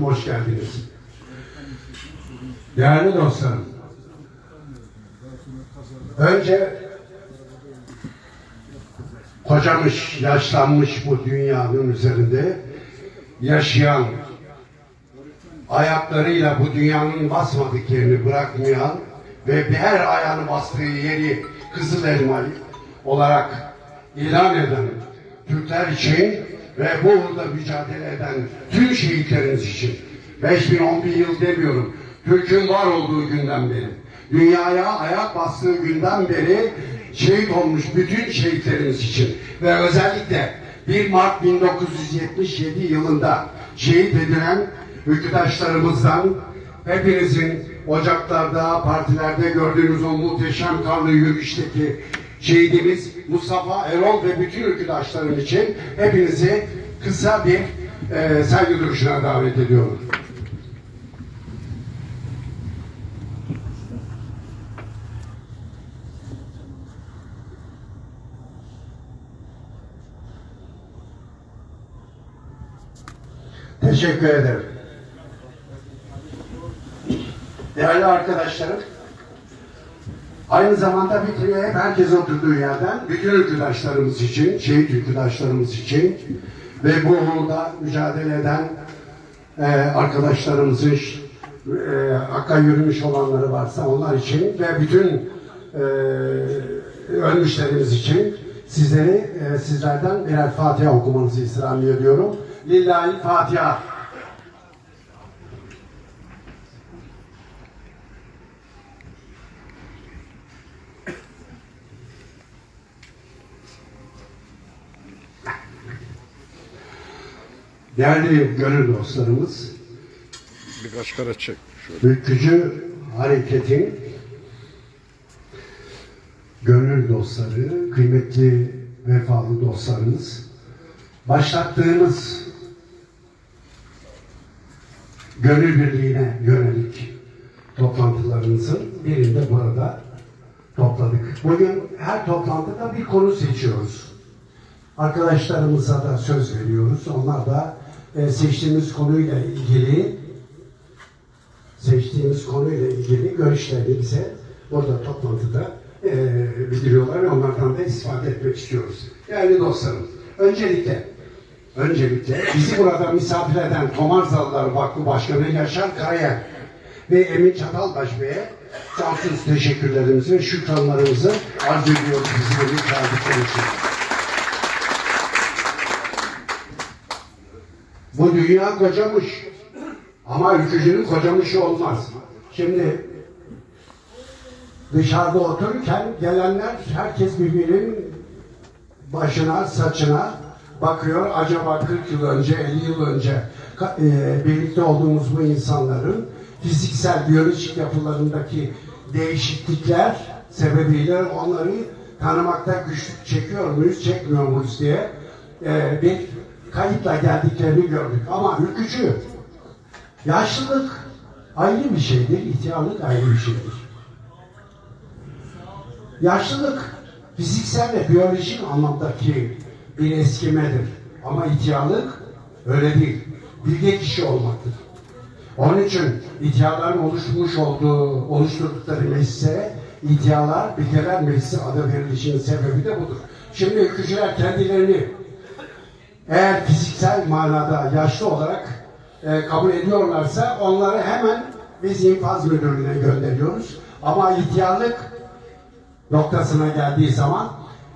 Hoş geldiniz. Değerli dostlarım, önce kocamış, yaşlanmış bu dünyanın üzerinde yaşayan, ayaklarıyla bu dünyanın basmadık yerini bırakmayan ve her ayağını bastığı yeri Kızıl Elma olarak ilan eden Türkler için ve bu uğurda mücadele eden tüm şehitlerimiz için 5000 10 bin yıl demiyorum. Türk'ün var olduğu günden beri, dünyaya ayak bastığı günden beri şehit olmuş bütün şehitlerimiz için ve özellikle 1 Mart 1977 yılında şehit edilen ülküdaşlarımızdan hepinizin ocaklarda, partilerde gördüğünüz o muhteşem karlı yürüyüşteki şehidimiz Mustafa Erol ve bütün ülküdaşlarım için hepinizi kısa bir e, saygı duruşuna davet ediyorum. Teşekkür ederim. Değerli arkadaşlarım, aynı zamanda bitiriyor hep herkes oturduğu yerden bütün ülküdaşlarımız için, şehit ülküdaşlarımız için ve bu uğurda mücadele eden e, arkadaşlarımızın e, hakka yürümüş olanları varsa onlar için ve bütün e, ölmüşlerimiz için sizleri e, sizlerden birer Fatiha okumanızı istirham ediyorum. Lillahi Fatiha. Değerli gönül dostlarımız, Birkaç kare çek. Şöyle. ülkücü hareketin gönül dostları, kıymetli vefalı dostlarımız, başlattığımız gönül birliğine yönelik toplantılarımızın birinde burada topladık. Bugün her toplantıda bir konu seçiyoruz. Arkadaşlarımıza da söz veriyoruz. Onlar da e, seçtiğimiz konuyla ilgili seçtiğimiz konuyla ilgili görüşlerini bize burada toplantıda e, bildiriyorlar ve onlardan da istifade etmek istiyoruz. Değerli dostlarım, öncelikle öncelikle bizi burada misafir eden Tomarzalılar Vakfı Başkanı Yaşar Karayel ve Emin Çatalbaş Bey'e sonsuz teşekkürlerimizi ve şükranlarımızı arz ediyoruz çağırdıkları için. Bu dünya kocamış. Ama ülkücünün kocamışı olmaz. Şimdi dışarıda otururken gelenler herkes birbirinin başına, saçına bakıyor. Acaba 40 yıl önce, 50 yıl önce e, birlikte olduğumuz bu insanların fiziksel, biyolojik yapılarındaki değişiklikler sebebiyle onları tanımakta güçlük çekiyor muyuz, çekmiyor muyuz diye e, bir kayıtla geldiklerini gördük. Ama ülkücü Yaşlılık ayrı bir şeydir, ihtiyarlık ayrı bir şeydir. Yaşlılık fiziksel ve biyolojik anlamdaki bir eskimedir. Ama ihtiyarlık öyle değil. Bilge kişi olmaktır. Onun için ihtiyarların oluşmuş olduğu, oluşturdukları meclise ihtiyarlar bilgeler meclisi adı verilişinin sebebi de budur. Şimdi ülkücüler kendilerini eğer fiziksel manada yaşlı olarak e, kabul ediyorlarsa onları hemen biz infaz müdürlüğüne gönderiyoruz. Ama ihtiyarlık noktasına geldiği zaman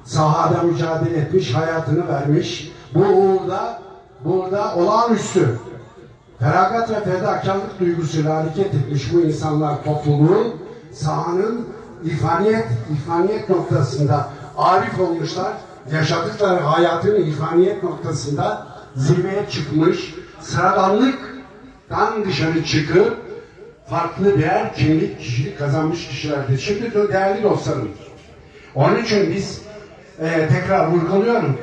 sahada mücadele etmiş, hayatını vermiş. Bu uğurda burada olağanüstü feragat ve fedakarlık duygusuyla hareket etmiş bu insanlar topluluğu sahanın irfaniyet, irfaniyet noktasında arif olmuşlar. Yaşadıkları hayatın irfaniyet noktasında zirveye çıkmış, sıradanlıktan dışarı çıkıp farklı birer kimlik, kişilik kazanmış kişilerdir. Şimdi de değerli dostlarım, onun için biz e, tekrar vurguluyorum.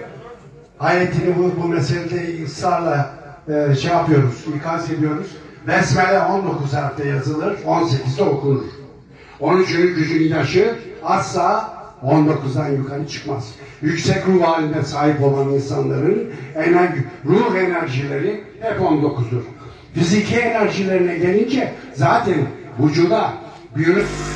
Ayetini bu, bu meselede ısrarla e, şey yapıyoruz, ikaz ediyoruz. Besmele 19 harfte yazılır, 18'de okunur. Onun için gücün yaşı asla 19'dan yukarı çıkmaz. Yüksek ruh haline sahip olan insanların enerji, ruh enerjileri hep 19'dur. Fiziki enerjilerine gelince zaten vücuda biyolojik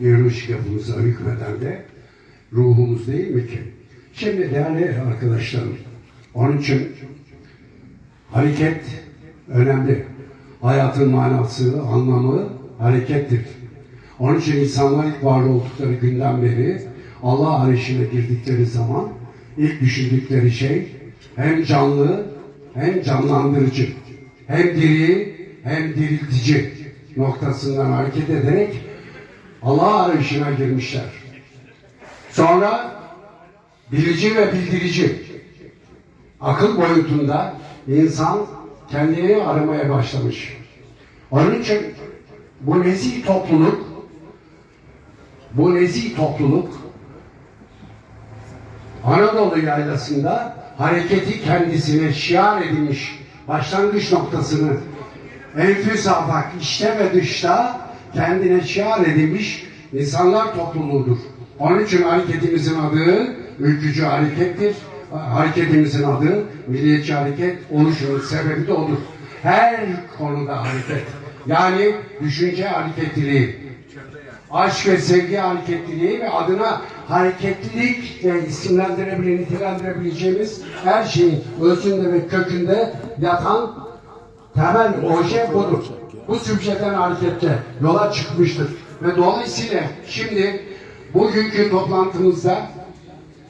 biyolojik yapımıza hükmeden de ruhumuz değil mi ki? Şimdi değerli arkadaşlarım, onun için hareket önemli. Hayatın manası, anlamı harekettir. Onun için insanlar ilk var oldukları günden beri Allah arayışına girdikleri zaman ilk düşündükleri şey hem canlı hem canlandırıcı, hem diri hem diriltici noktasından hareket ederek Allah arayışına girmişler. Sonra bilici ve bildirici akıl boyutunda insan kendini aramaya başlamış. Onun için bu nezih topluluk bu nezih topluluk Anadolu yaylasında hareketi kendisine şiar edilmiş başlangıç noktasını enfüs afak içte ve dışta kendine şiar edilmiş insanlar topluluğudur. Onun için hareketimizin adı ülkücü harekettir. Hareketimizin adı milliyetçi hareket oluşunun sebebi de odur. Her konuda hareket. Yani düşünce hareketliliği, aşk ve sevgi hareketliliği ve adına hareketlilik ve isimlendirebilir, nitelendirebileceğimiz her şeyin özünde ve kökünde yatan temel oje budur. Bu sübjeden hareketle yola çıkmıştır. Ve dolayısıyla şimdi bugünkü toplantımızda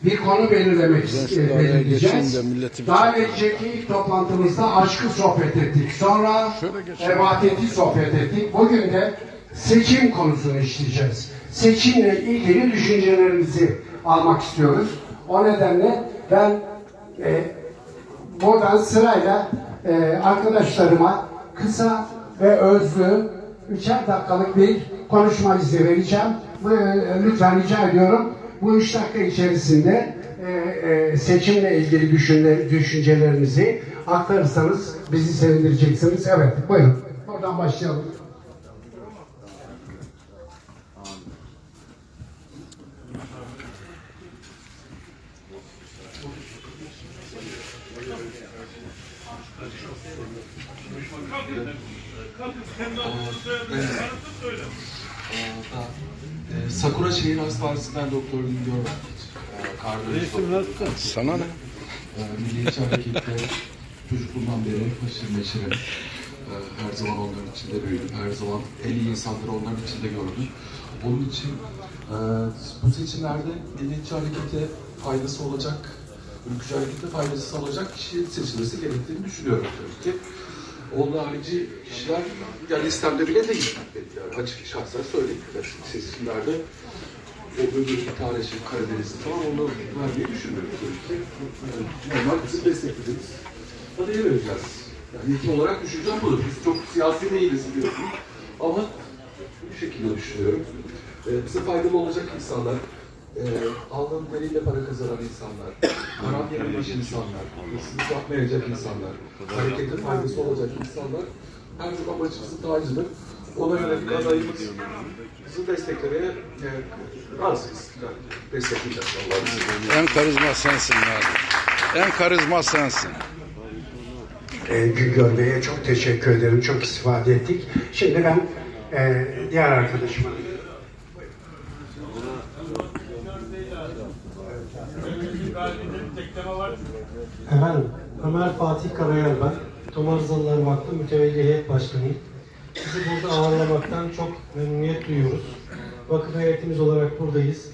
bir konu belirlemek e, belirleyeceğiz. Daha önceki ilk toplantımızda aşkı sohbet ettik. Sonra ebateti sohbet ettik. Bugün de seçim konusunu işleyeceğiz. Seçimle ilgili düşüncelerinizi almak istiyoruz. O nedenle ben e, buradan sırayla e, arkadaşlarıma kısa ve özlü üçer dakikalık bir konuşma izni vereceğim. E, lütfen rica ediyorum bu üç dakika içerisinde e, e, seçimle ilgili düşünce, düşüncelerinizi aktarırsanız bizi sevindireceksiniz. Evet, buyurun. Oradan başlayalım. Ee, Sakura Şehir Hastanesi'nden Doktor Güngör var. Ee, Kardiyolojist. Sana ne? Ee, Milliyetçi Hareket'te çocukluğumdan beri haşır neşirim. Ee, her zaman onların içinde büyüdüm. Her zaman en iyi insanları onların içinde gördüm. Onun için e, bu seçimlerde Milliyetçi Hareket'e faydası olacak, ülkücü harekete faydası olacak kişi seçilmesi gerektiğini düşünüyorum tabii ki. Onun harici kişiler yani listemde bile değil. Yani açık şahsen. Yani seçimlerde o öbür bir tane şey Karadeniz'i falan onu vermeyi. Yani onlar bizim desteklediğimiz adaya vereceğiz. Yani ilk olarak düşüncem budur. Biz çok siyasi değiliz biliyorsunuz. Ama bu şekilde düşünüyorum. Ee, bize faydalı olacak insanlar, e, alnın teriyle para kazanan insanlar, haram yapmış insanlar, hırsızlık yapmayacak insanlar, harekete faydası olacak insanlar her zaman başımızın tacıdır. Ona yönelik adayımız bizi desteklemeye e, razıyız. Yani destekleyeceğiz Allah'ın. En karizma sensin abi. En karizma sensin. e, Güngör Bey'e çok teşekkür ederim. Çok istifade ettik. Şimdi ben e, diğer arkadaşıma Efendim, Ömer Fatih Karayel ben. Tomar Rızalılar Vakfı Mütevelli Heyet Başkanıyım. Sizi burada ağırlamaktan çok memnuniyet duyuyoruz. Vakıf heyetimiz olarak buradayız.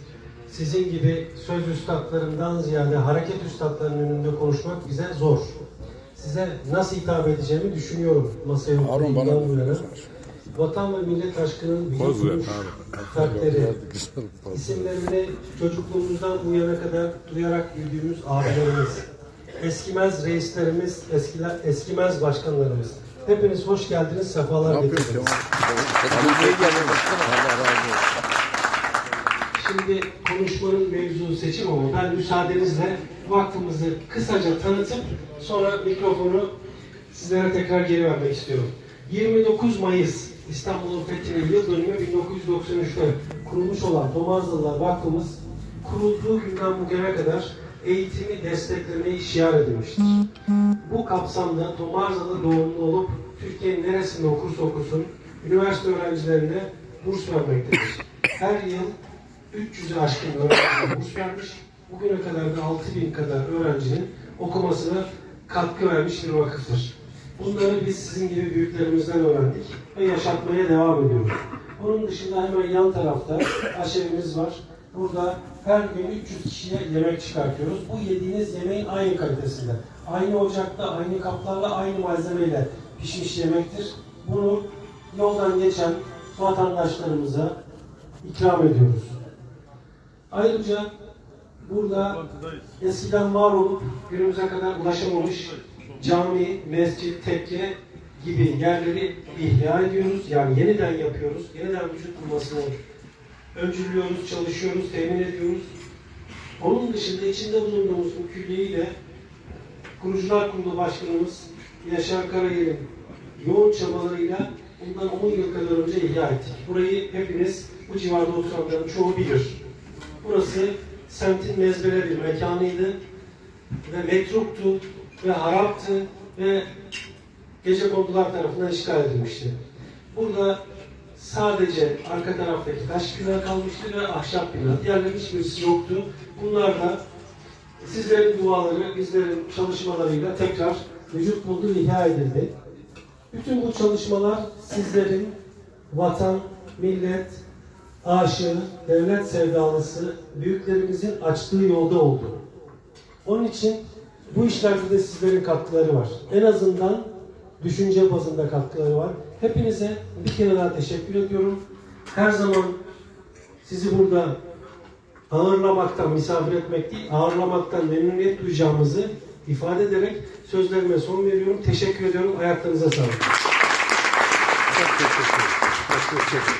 Sizin gibi söz üstadlarından ziyade hareket üstadlarının önünde konuşmak bize zor. Size nasıl hitap edeceğimi düşünüyorum masaya oturduğumdan bu yana. Vatan ve millet aşkının abi. fertleri. İsimlerini çocukluğumuzdan bu yana kadar duyarak büyüdüğümüz abilerimiz, eskimez reislerimiz, eskiler, eskimez başkanlarımız, Hepiniz hoş geldiniz, sefalar getirdiniz. Şimdi konuşmanın mevzu seçim ama ben müsaadenizle vakfımızı kısaca tanıtıp sonra mikrofonu sizlere tekrar geri vermek istiyorum. 29 Mayıs İstanbul'un fethinin yıl dönümü 1993'te kurulmuş olan Tomarzalılar Vakfımız kurulduğu günden bugüne kadar eğitimi desteklemeyi şiar edilmiştir. Bu kapsamda Tomarzalı doğumlu olup Türkiye'nin neresinde okursa okusun üniversite öğrencilerine burs vermektedir. Her yıl 300'ü aşkın öğrenciye burs vermiş. Bugüne kadar da 6000 kadar öğrencinin okumasına katkı vermiş bir vakıftır. Bunları biz sizin gibi büyüklerimizden öğrendik ve yaşatmaya devam ediyoruz. Onun dışında hemen yan tarafta aşevimiz var. Burada her gün 300 kişiye yemek çıkartıyoruz. Bu yediğiniz yemeğin aynı kalitesinde. Aynı ocakta, aynı kaplarla, aynı malzemeyle pişmiş yemektir. Bunu yoldan geçen vatandaşlarımıza ikram ediyoruz. Ayrıca burada eskiden var olup günümüze kadar ulaşamamış cami, mescit, tekke gibi yerleri ihya ediyoruz. Yani yeniden yapıyoruz. Yeniden vücut bulmasını öncülüyoruz, çalışıyoruz, temin ediyoruz. Onun dışında içinde bulunduğumuz bu külliyeyle Kurucular Kurulu Başkanımız Yaşar Karayel'in yoğun çabalarıyla bundan 10 yıl kadar önce ihya ettik. Burayı hepiniz bu civarda oturanların çoğu bilir. Burası semtin mezbele bir mekanıydı ve metruktu ve haraptı ve gece kondular tarafından işgal edilmişti. Burada sadece arka taraftaki taş bina kalmıştı ve ahşap bina. Diğerlerinin hiçbirisi yoktu. Bunlar da sizlerin duaları, bizlerin çalışmalarıyla tekrar vücut buldu, ihya edildi. Bütün bu çalışmalar sizlerin vatan, millet, aşığı, devlet sevdalısı büyüklerimizin açtığı yolda oldu. Onun için bu işlerde de sizlerin katkıları var. En azından düşünce bazında katkıları var. Hepinize bir kere daha teşekkür ediyorum. Her zaman sizi burada ağırlamaktan, misafir etmek değil, ağırlamaktan memnuniyet duyacağımızı ifade ederek sözlerime son veriyorum. Teşekkür ediyorum. Ayaklarınıza sağlık. Çok teşekkür ederim. Çok teşekkür ederim.